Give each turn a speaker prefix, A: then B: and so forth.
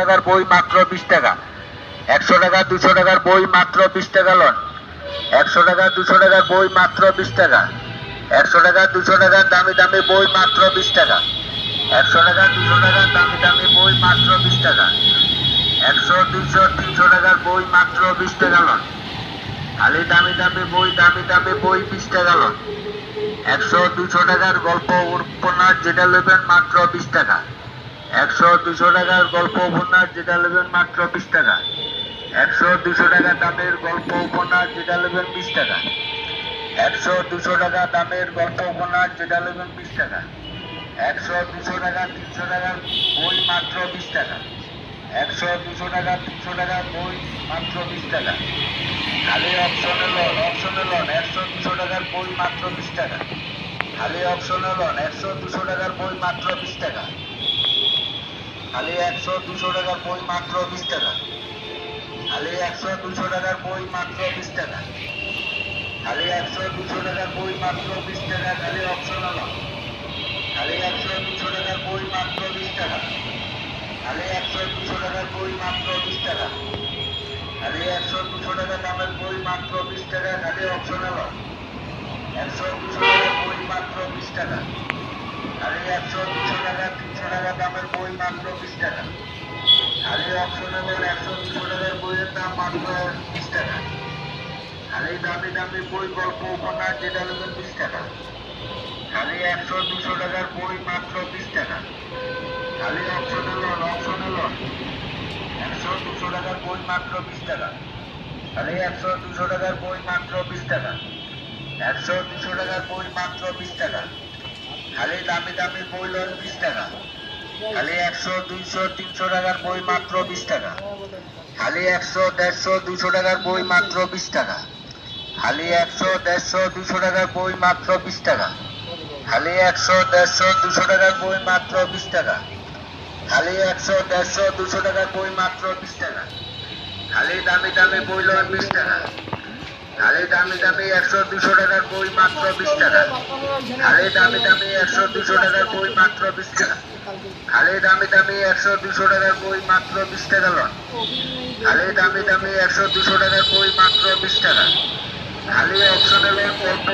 A: টাকার বই মাত্র বিশ টাকা। একশো টাকা, দুশো টাকার বই মাত্র বিশ টাকা লন একশো টাকা, দুশো টাকার বই মাত্র বিশ টাকা। একশো টাকা, দুশো টাকার দামি দামি বই মাত্র বিশ টাকা। একশো টাকা, দুশো টাকার দামি দামি বই মাত্র বিশ টাকা। একশো, দুশো, তিনশো টাকার বই মাত্র বিশ টাকা লন খালি দামি দামি বই, দামি দামি বই বিশ টাকা লন একশো, দুশো টাকার গল্প উপন্যাস যেটা নেবেন মাত্র বিশ টাকা। একশো দুশো টাকার গল্প উপন্যাস যেটা নেবেন মাত্র বিশ টাকা। একশো দুশো টাকা দামের গল্প উপন্যাস যেটা নেবেন বিশ টাকা। একশো দুশো টাকা দামের গল্প উপন্যাস যেটা নেবেন বিশ টাকা। একশো দুশো টাকা, তিনশো টাকার বই মাত্র বিশ টাকা। একশো দুশো টাকা, তিনশো টাকার বই মাত্র বিশ টাকা। খালি অপশনে লোন অপশনে লোন একশো দুশো টাকার বই মাত্র বিশ টাকা। খালি অপশনে লোন একশো দুশো টাকার বই মাত্র বিশ টাকা। খালি একশো দুশো টাকার বই মাত্র বিশ টাকা। খালি একশো দুশো টাকার বই মাত্র বিশ টাকা। খালি একশো দুশো টাকার বই মাত্র বিশ টাকা, খালি অপশনে লোন খালি একশো দুশো টাকার বই মাত্র বিশ টাকা। খালি একশো দুশো টাকার বই মাত্র বিশ টাকা। খালি একশো দুশো টাকা দামের বই মাত্র বিশ টাকা, খালি অপশনাল একশো দুশো টাকার বই মাত্র বিশ টাকা খালি একশো দুশো টাকা তিনশো টাকা দামের বই মাত্র বিশ টাকা। খালি অপশনাল একশো দুশো টাকার বইয়ের দাম মাত্র বিশ টাকা। খালি দামি দামি বই, গল্প, উপন্যাস, যেটা নেবেন বিশ টাকা। খালি একশো দুশো টাকার বই মাত্র বিশ টাকা। খালি অপশনাল অপশনাল একশো দুশো টাকার বই মাত্র বিশ টাকা। খালি একশো দুশো টাকার বই মাত্র বিশ টাকা। একশো দুশো টাকার বই মাত্র বিশ টাকা। খালি দামি দামি বই লোন বিশ টাকা। খালি একশো, দুইশো, তিনশো টাকার বই মাত্র বিশ টাকা। খালি একশো, দেড়শো দুশো টাকার বই মাত্র বিশ টাকা। খালি একশো, দেড়শো দুশো টাকার বই মাত্র বিশ টাকা। খালি একশো, দেড়শো দুশো টাকার বই মাত্র বিশ টাকা। খালি একশো, দেড়শো দুশো টাকার বই মাত্র বিশ টাকা। খালি দামি দামি বই লোন বিশ টাকা। খালি দামি দামি একশো দুশো টাকার বই মাত্র বিশ টাকা। খালি দামি দামি একশো দুশো টাকার বই মাত্র বিশ টাকা। খালি দামি দামি একশো দুশো টাকার বই মাত্র বিশ টাকা লন। খালি দামি দামি একশো দুশো টাকার বই মাত্র বিশ টাকা। খালি অপশনে লোন গল্প